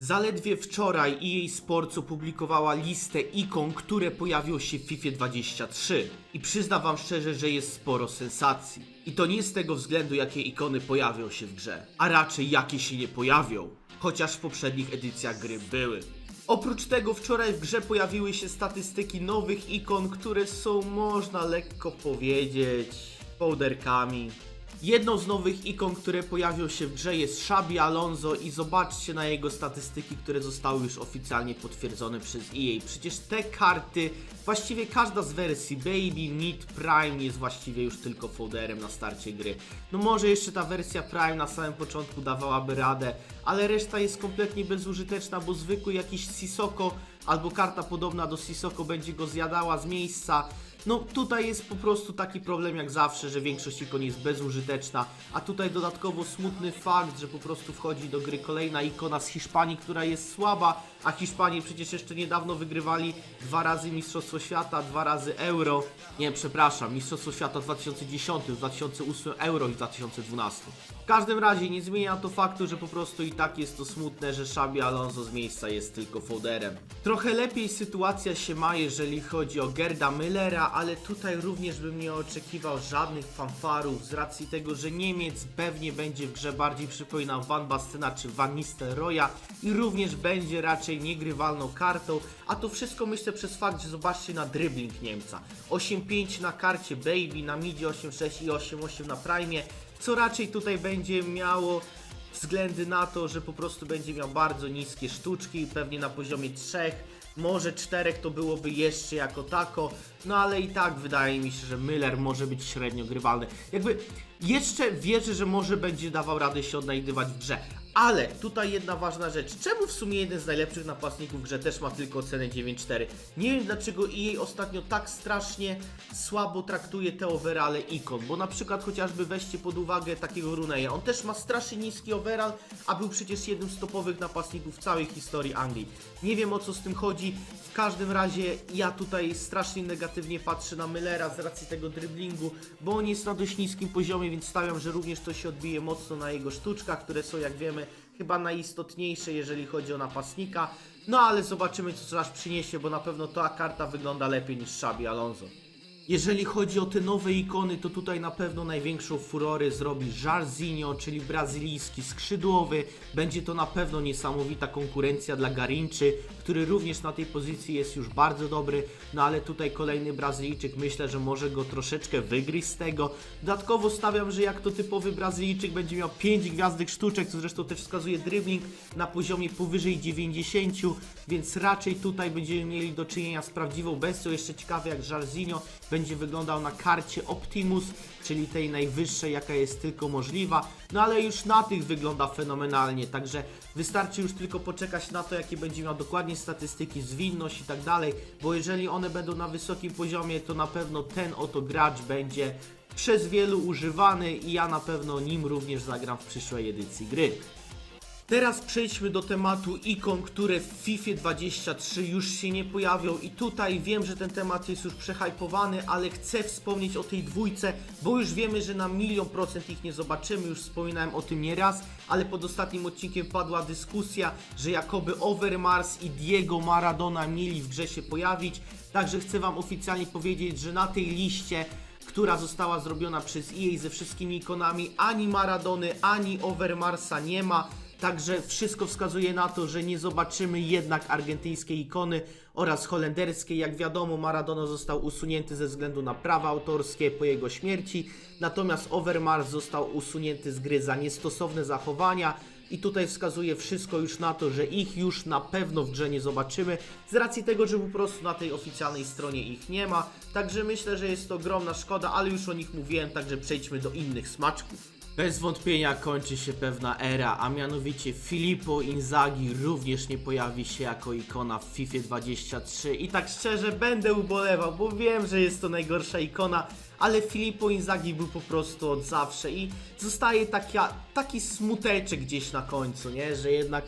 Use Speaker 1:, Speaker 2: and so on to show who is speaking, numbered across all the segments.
Speaker 1: Zaledwie wczoraj EA Sports opublikowała listę ikon, które pojawią się w FIFA 23 i przyznam wam szczerze, że jest sporo sensacji. I to nie z tego względu, jakie ikony pojawią się w grze, a raczej jakie się nie pojawią, chociaż w poprzednich edycjach gry były. Oprócz tego wczoraj w grze pojawiły się statystyki nowych ikon, które są, można lekko powiedzieć, folderkami. Jedną z nowych ikon, które pojawią się w grze jest Xabi Alonso i zobaczcie na jego statystyki, które zostały już oficjalnie potwierdzone przez EA. Przecież te karty, właściwie każda z wersji Baby, Mid, Prime jest właściwie już tylko folderem na starcie gry. No może jeszcze ta wersja Prime na samym początku dawałaby radę, ale reszta jest kompletnie bezużyteczna, bo zwykły jakiś Sisoko albo karta podobna do Sisoko będzie go zjadała z miejsca. No tutaj jest po prostu taki problem jak zawsze, że większość ikon jest bezużyteczna, a tutaj dodatkowo smutny fakt, że po prostu wchodzi do gry kolejna ikona z Hiszpanii, która jest słaba, a Hiszpanie przecież jeszcze niedawno wygrywali dwa razy Mistrzostwo Świata, dwa razy Euro. Nie, przepraszam, Mistrzostwo Świata w 2010, w 2008 Euro i w 2012. W każdym razie nie zmienia to faktu, że po prostu i tak jest to smutne, że Xabi Alonso z miejsca jest tylko folderem. Trochę lepiej sytuacja się ma, jeżeli chodzi o Gerda Müllera, ale tutaj również bym nie oczekiwał żadnych fanfarów z racji tego, że Niemiec pewnie będzie w grze bardziej przypominał Van Bastena czy Van Nistelrooya i również będzie raczej niegrywalną kartą, a to wszystko myślę przez fakt, że zobaczcie na dribbling Niemca. 8-5 na karcie Baby, na midzie 8-6 i 8-8 na prime, co raczej tutaj będzie miało względy na to, że po prostu będzie miał bardzo niskie sztuczki, pewnie na poziomie 3, może 4 to byłoby jeszcze jako tako, no ale i tak wydaje mi się, że Müller może być średnio grywalny. Jakby jeszcze wierzę, że może będzie dawał radę się odnajdywać w grze. Ale tutaj jedna ważna rzecz. Czemu w sumie jeden z najlepszych napastników w grze też ma tylko ocenę 9.4? Nie wiem dlaczego EA ostatnio tak strasznie słabo traktuje te overale ikon, bo na przykład chociażby weźcie pod uwagę takiego Runeya. On też ma strasznie niski overall, a był przecież jednym z topowych napastników w całej historii Anglii. Nie wiem o co z tym chodzi. W każdym razie ja tutaj strasznie negatywnie patrzę na Müllera z racji tego driblingu, bo on jest na dość niskim poziomie, więc stawiam, że również to się odbije mocno na jego sztuczkach, które są jak wiemy chyba najistotniejsze, jeżeli chodzi o napastnika. No ale zobaczymy co aż przyniesie, bo na pewno ta karta wygląda lepiej niż Xabi Alonso. Jeżeli chodzi o te nowe ikony, to tutaj na pewno największą furorę zrobi Jarzinho, czyli brazylijski skrzydłowy. Będzie to na pewno niesamowita konkurencja dla Garinczy, który również na tej pozycji jest już bardzo dobry. No ale tutaj kolejny Brazylijczyk, myślę, że może go troszeczkę wygryźć z tego. Dodatkowo stawiam, że jak to typowy Brazylijczyk będzie miał 5 gwiazdek sztuczek, co zresztą też wskazuje dribbling na poziomie powyżej 90, więc raczej tutaj będziemy mieli do czynienia z prawdziwą bestią. Jeszcze ciekawe jak Jarzinho będzie wyglądał na karcie Optimus, czyli tej najwyższej, jaka jest tylko możliwa. No ale już na tych wygląda fenomenalnie, także wystarczy już tylko poczekać na to, jakie będzie miał dokładnie statystyki, zwinność i tak dalej, bo jeżeli one będą na wysokim poziomie, to na pewno ten oto gracz będzie przez wielu używany i ja na pewno nim również zagram w przyszłej edycji gry. Teraz przejdźmy do tematu ikon, które w FIFA 23 już się nie pojawią. I tutaj wiem, że ten temat jest już przehypowany, ale chcę wspomnieć o tej dwójce, bo już wiemy, że na milion procent ich nie zobaczymy, już wspominałem o tym nieraz, ale pod ostatnim odcinkiem padła dyskusja, że jakoby Overmars i Diego Maradona mieli w grze się pojawić, także chcę Wam oficjalnie powiedzieć, że na tej liście która została zrobiona przez EA ze wszystkimi ikonami, ani Maradony, ani Overmarsa nie ma. Także wszystko wskazuje na to, że nie zobaczymy jednak argentyńskiej ikony oraz holenderskiej. Jak wiadomo, Maradona został usunięty ze względu na prawa autorskie po jego śmierci, natomiast Overmars został usunięty z gry za niestosowne zachowania. I tutaj wskazuje wszystko już na to, że ich już na pewno w grze nie zobaczymy, z racji tego, że po prostu na tej oficjalnej stronie ich nie ma. Także myślę, że jest to ogromna szkoda, ale już o nich mówiłem, także przejdźmy do innych smaczków. Bez wątpienia kończy się pewna era, a mianowicie Filippo Inzaghi również nie pojawi się jako ikona w FIFA 23 i tak szczerze będę ubolewał, bo wiem, że jest to najgorsza ikona, ale Filippo Inzaghi był po prostu od zawsze i zostaje taka, taki smuteczek gdzieś na końcu, nie? Że jednak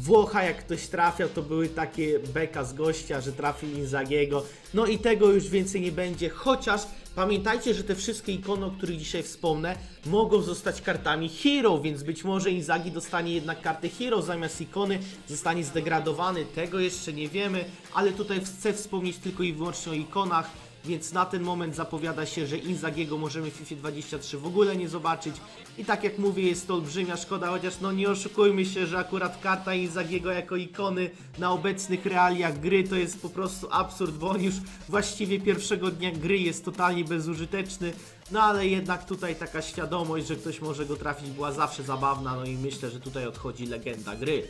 Speaker 1: Włocha jak ktoś trafiał, to były takie beka z gościa, że trafił Inzagiego. No i tego już więcej nie będzie, chociaż pamiętajcie, że te wszystkie ikony, o których dzisiaj wspomnę, mogą zostać kartami Hero, więc być może Inzagi dostanie jednak kartę Hero zamiast ikony, zostanie zdegradowany, tego jeszcze nie wiemy, ale tutaj chcę wspomnieć tylko i wyłącznie o ikonach, więc na ten moment zapowiada się, że Inzagiego możemy w FIFA 23 w ogóle nie zobaczyć. I tak jak mówię, jest to olbrzymia szkoda, chociaż no nie oszukujmy się, że akurat karta Inzagiego jako ikony na obecnych realiach gry to jest po prostu absurd, bo on już właściwie pierwszego dnia gry jest totalnie bezużyteczny. No ale jednak tutaj taka świadomość, że ktoś może go trafić była zawsze zabawna, no i myślę, że tutaj odchodzi legenda gry.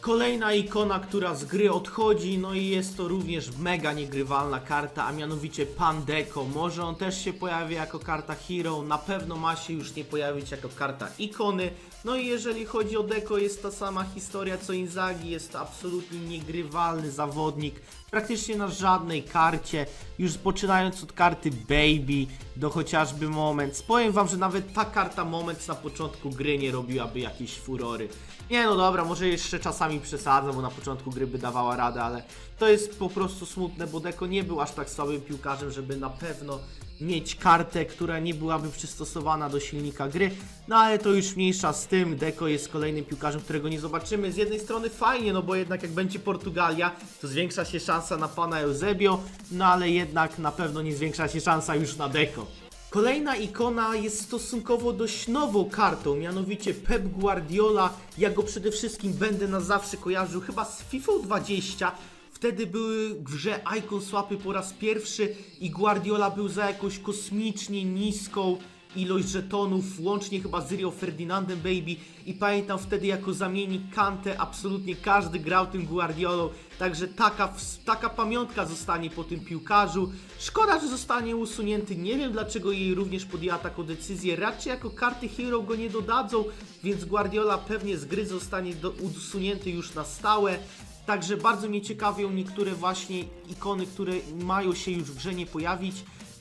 Speaker 1: Kolejna ikona, która z gry odchodzi, no i jest to również mega niegrywalna karta, a mianowicie Pan Deco. Może on też się pojawi jako karta Hero, na pewno ma się już nie pojawić jako karta ikony. No i jeżeli chodzi o Deco, jest ta sama historia co Inzagi, jest to absolutnie niegrywalny zawodnik, praktycznie na żadnej karcie, już poczynając od karty Baby do chociażby Moments. Powiem wam, że nawet ta karta Moments na początku gry nie robiłaby jakiejś furory. Nie no dobra, może jeszcze czasami przesadzam, bo na początku gry by dawała radę, ale to jest po prostu smutne, bo Deko nie był aż tak słabym piłkarzem, żeby na pewno mieć kartę, która nie byłaby przystosowana do silnika gry. No ale to już mniejsza z tym, Deko jest kolejnym piłkarzem, którego nie zobaczymy. Z jednej strony fajnie, no bo jednak jak będzie Portugalia, to zwiększa się szansa na pana Eusebio, no ale jednak na pewno nie zwiększa się szansa już na Deko. Kolejna ikona jest stosunkowo dość nową kartą, mianowicie Pep Guardiola. Ja go przede wszystkim będę na zawsze kojarzył chyba z FIFA 20. Wtedy były w grze Icon Swapy po raz pierwszy i Guardiola był za jakąś kosmicznie niską ilość żetonów, łącznie chyba z Rio Ferdinandem Baby i pamiętam wtedy jako zamiennik Kante absolutnie każdy grał tym Guardiolą, także taka, taka pamiątka zostanie po tym piłkarzu. Szkoda, że zostanie usunięty, nie wiem dlaczego jej również podjęła taką decyzję, raczej jako karty Hero go nie dodadzą, więc Guardiola pewnie z gry zostanie do, usunięty już na stałe. Także bardzo mnie ciekawią niektóre właśnie ikony, które mają się już w grze nie pojawić.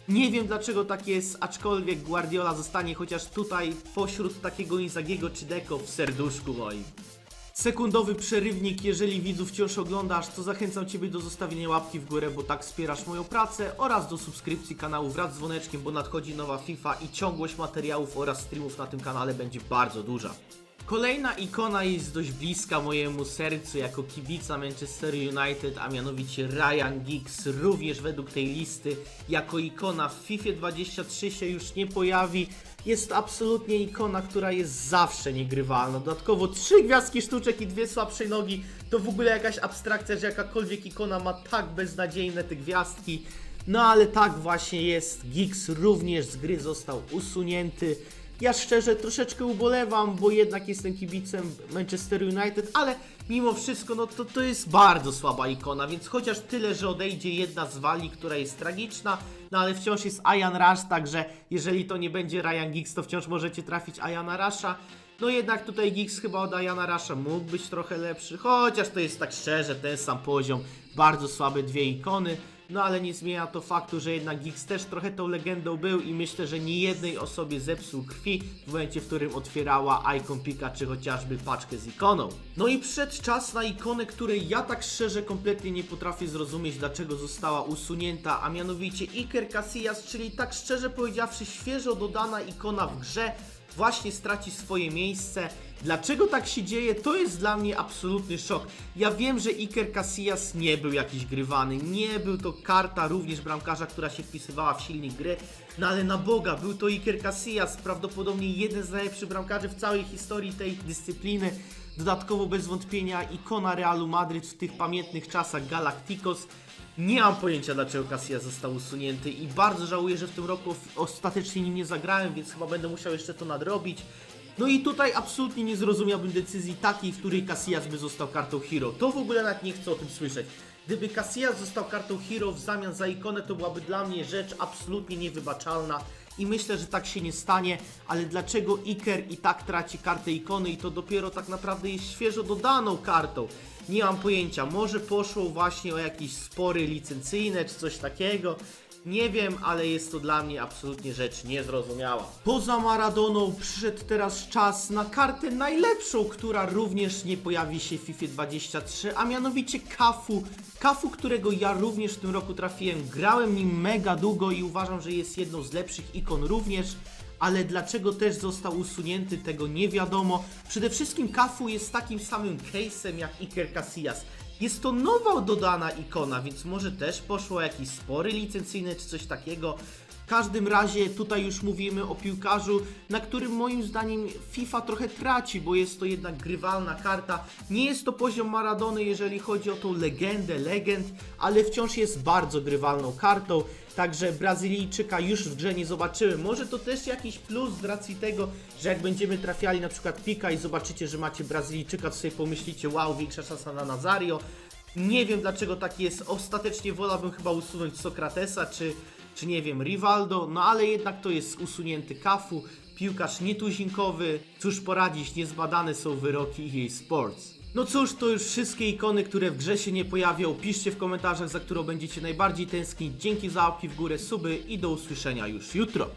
Speaker 1: Nie wiem dlaczego tak jest, aczkolwiek Guardiola zostanie chociaż tutaj pośród takiego Inzagiego czy Deco w serduszku moim. Sekundowy przerywnik, jeżeli widzów wciąż oglądasz, to zachęcam Ciebie do zostawienia łapki w górę, bo tak wspierasz moją pracę oraz do subskrypcji kanału wraz z dzwoneczkiem, bo nadchodzi nowa FIFA i ciągłość materiałów oraz streamów na tym kanale będzie bardzo duża. Kolejna ikona jest dość bliska mojemu sercu jako kibica Manchester United, a mianowicie Ryan Giggs również według tej listy jako ikona w FIFA 23 się już nie pojawi. Jest to absolutnie ikona, która jest zawsze niegrywalna. Dodatkowo trzy gwiazdki sztuczek i dwie słabsze nogi to w ogóle jakaś abstrakcja, że jakakolwiek ikona ma tak beznadziejne te gwiazdki. No ale tak właśnie jest. Giggs również z gry został usunięty. Ja szczerze troszeczkę ubolewam, bo jednak jestem kibicem Manchester United, ale mimo wszystko no to, to jest bardzo słaba ikona, więc chociaż tyle, że odejdzie jedna z wali, która jest tragiczna, no ale wciąż jest Ian Rush, także jeżeli to nie będzie Ryan Giggs, to wciąż możecie trafić Iana Rusha. No jednak tutaj Giggs chyba od Iana Rusha mógł być trochę lepszy, chociaż to jest tak szczerze ten sam poziom, bardzo słabe dwie ikony. No ale nie zmienia to faktu, że jednak Giggs też trochę tą legendą był i myślę, że nie jednej osobie zepsuł krwi w momencie, w którym otwierała Icon Pika czy chociażby paczkę z ikoną. No i przyszedł czas na ikonę, której ja tak szczerze kompletnie nie potrafię zrozumieć, dlaczego została usunięta, a mianowicie Iker Casillas, czyli tak szczerze powiedziawszy świeżo dodana ikona w grze, właśnie straci swoje miejsce. Dlaczego tak się dzieje, to jest dla mnie absolutny szok. Ja wiem, że Iker Casillas nie był jakiś grywany, nie był to karta również bramkarza, która się wpisywała w silnik gry, no ale na Boga, był to Iker Casillas, prawdopodobnie jeden z najlepszych bramkarzy w całej historii tej dyscypliny. Dodatkowo bez wątpienia ikona Realu Madryt w tych pamiętnych czasach Galacticos. Nie mam pojęcia dlaczego Casillas został usunięty i bardzo żałuję, że w tym roku ostatecznie nim nie zagrałem, więc chyba będę musiał jeszcze to nadrobić. No i tutaj absolutnie nie zrozumiałbym decyzji takiej, w której Casillas by został kartą Hero. To w ogóle nawet nie chcę o tym słyszeć. Gdyby Casillas został kartą Hero w zamian za ikonę, to byłaby dla mnie rzecz absolutnie niewybaczalna. I myślę, że tak się nie stanie, ale dlaczego Iker i tak traci kartę ikony i to dopiero tak naprawdę jest świeżo dodaną kartą? Nie mam pojęcia, może poszło właśnie o jakieś spory licencyjne czy coś takiego. Nie wiem, ale jest to dla mnie absolutnie rzecz niezrozumiała. Poza Maradoną przyszedł teraz czas na kartę najlepszą, która również nie pojawi się w FIFA 23, a mianowicie Kafu. Kafu, którego ja również w tym roku trafiłem. Grałem nim mega długo i uważam, że jest jedną z lepszych ikon również. Ale dlaczego też został usunięty, tego nie wiadomo. Przede wszystkim Kafu jest takim samym case'em jak Iker Casillas. Jest to nowa dodana ikona, więc może też poszło jakieś spory licencyjne czy coś takiego. W każdym razie tutaj już mówimy o piłkarzu, na którym moim zdaniem FIFA trochę traci, bo jest to jednak grywalna karta. Nie jest to poziom Maradony, jeżeli chodzi o tą legendę legend, ale wciąż jest bardzo grywalną kartą. Także Brazylijczyka już w grze nie zobaczymy. Może to też jakiś plus z racji tego, że jak będziemy trafiali na przykład pika i zobaczycie, że macie Brazylijczyka, to sobie pomyślicie, wow, większa szansa na Nazario. Nie wiem dlaczego tak jest. Ostatecznie wolałbym chyba usunąć Sokratesa czy, czy nie wiem, Rivaldo, no ale jednak to jest usunięty Kafu, piłkarz nietuzinkowy. Cóż poradzić, niezbadane są wyroki EA Sports. No cóż, to już wszystkie ikony, które w grze się nie pojawią. Piszcie w komentarzach, za którą będziecie najbardziej tęsknić. Dzięki za łapki w górę, suby i do usłyszenia już jutro.